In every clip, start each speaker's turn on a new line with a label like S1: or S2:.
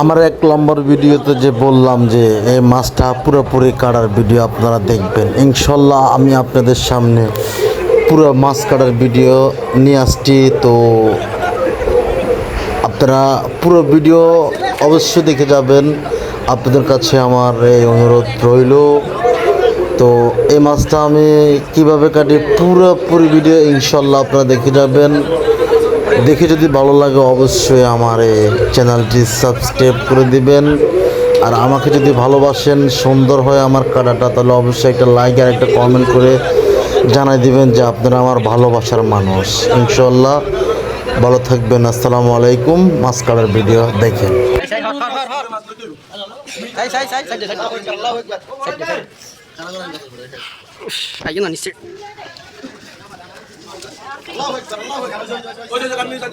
S1: আমার এক নম্বর ভিডিওতে যে বললাম যে এই মাছটা পুরোপুরি কাটার ভিডিও আপনারা দেখবেন। ইনশাল্লাহ আমি আপনাদের সামনে পুরো মাছ কাটার ভিডিও নিয়ে আসছি। তো আপনারা পুরো ভিডিও অবশ্যই দেখে যাবেন। আপনাদের কাছে আমার এই অনুরোধ রইল। তো এই মাছটা আমি কীভাবে কাটি পুরোপুরি ভিডিও ইনশাল্লাহ আপনারা দেখে যাবেন। দেখে যদি ভালো লাগে অবশ্যই আমার এই চ্যানেলটি সাবস্ক্রাইব করে দিবেন আর আমাকে যদি ভালোবাসেন সুন্দর হয় আমার কাটাটা তাহলে অবশ্যই একটা লাইক আর একটা কমেন্ট করে জানাই দিবেন যে আপনারা আমার ভালোবাসার মানুষ ইনশাল্লাহ ভালো থাকবেন আসসালামু আলাইকুম মাছ কাটার ভিডিও দেখেন
S2: na, Mr.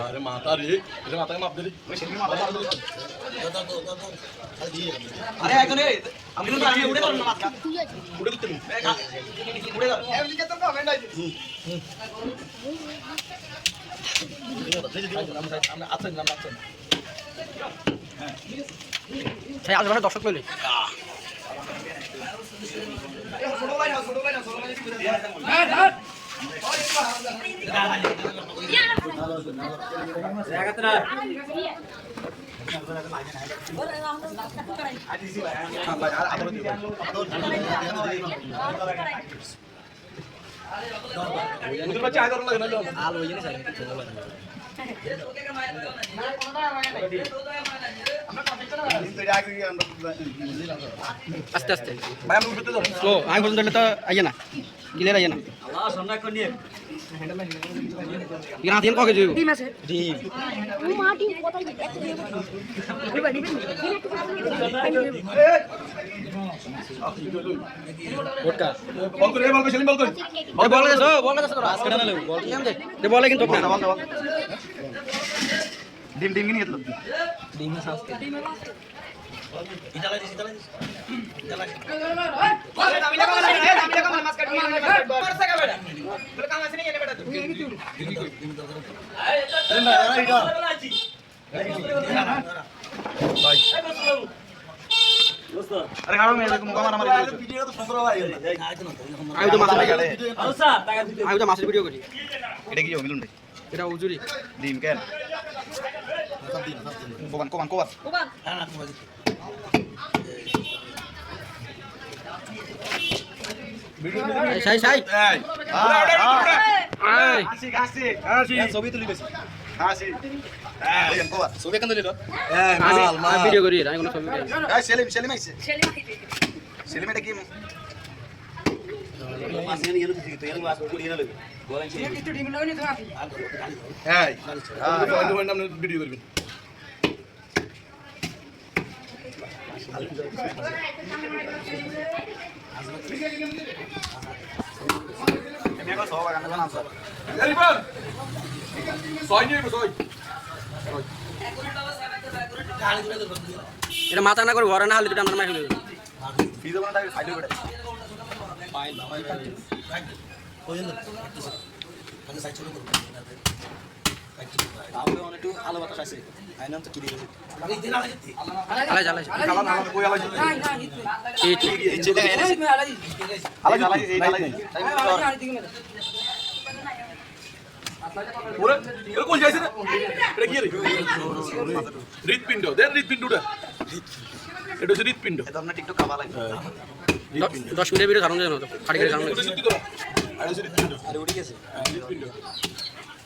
S3: আরে মাথা রে এটা মাথাকে মাপ দিলি
S4: আরে একজন আমি তো আমি উড়ে ধরলাম মাথা
S3: উড়ে দিতে
S4: উড়ে ধর এমনি কে তো। কমেন্ট আইছে
S3: আছেন আমরা আছেন
S2: সেই আশেপাশে দর্শক পেলে
S4: ছোট ভাই
S3: আগে না
S2: আস্তে আস্তে স্লো আমি বলুন তো আইয়ে না। ক্লিয়ার আইয়ে না। ইরা দিন ককে যাইব
S5: কোথায়
S3: বল বল বল
S2: বল বল বল বলে কিন্তু
S3: ডিম ডিম কিনে
S4: লাগা মানে মাছ কাটি মাছ কাটি বেটা
S3: আরে খাও এরকম আমার ভিডিও তো সুন্দর হয়
S2: আমি তো মাছের আমি তো মাছের ভিডিও করি
S3: এটা কি মিলুন ভাই
S2: এটা উজুরি
S3: ডিম কেন কোবান কোবান কোবান
S2: সাই সাই
S3: এই হাসি হাসি ছবি তুলি বেশি হাসি এই কোবান ছবি কেন মাল
S2: ভিডিও করি। আমি কোনো ছবি
S3: সেলিম সেলিম আইছে সেলিম এটা কি এই হ্যাঁ ভিডিও করবেন
S2: এটা মাথা না করে ঘরে না হলে দুটো আমার মাইকে দেবে
S3: ফিজে বানা থাকে খাইলে বেড়ে
S2: আলাই আলাই
S3: খালা না কই আলাই
S2: এই
S3: আলাই আলাই এই আলাই ওরে এর কোন যাইছে রে এটা কি রে হৃদপিণ্ড দেন হৃদপিণ্ডটা এটা হচ্ছে হৃদপিণ্ড এটা আমরা কাবা লাগে
S2: দশ মিনিটের ভিডিও ধারণ জানো খাটি করে ধারণ
S3: আর হৃদপিণ্ড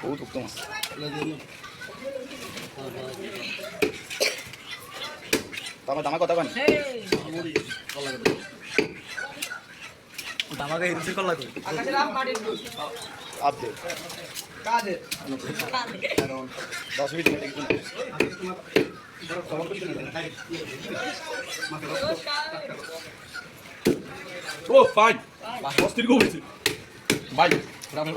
S3: বহুত উত্তম আছে
S6: দামা দামা কথা কন
S4: আকাশের আম মাটির দুধ
S6: আপডেট দশ মিনিট
S3: ও ফাইন গো হয়েছে ভাই গ্রামের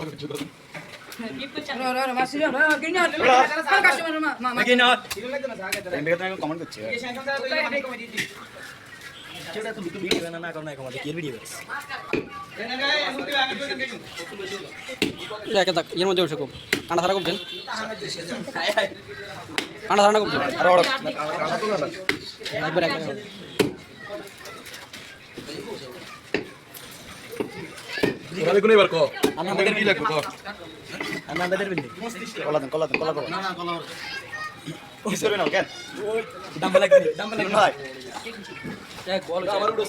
S2: এর মধ্যে বসে খুব ঠান্ডা ঠান্ডা করছেন ঠান্ডা ঠান্ডা করছেন একবার একবার
S3: এবার কো আমাদের কি লাগবে কো
S6: কলা দেন কলা দেন কলা কলা না না কলা কিছু না কেন?
S2: দাম লাগবে দাম
S6: ভাই।
S2: লাগবে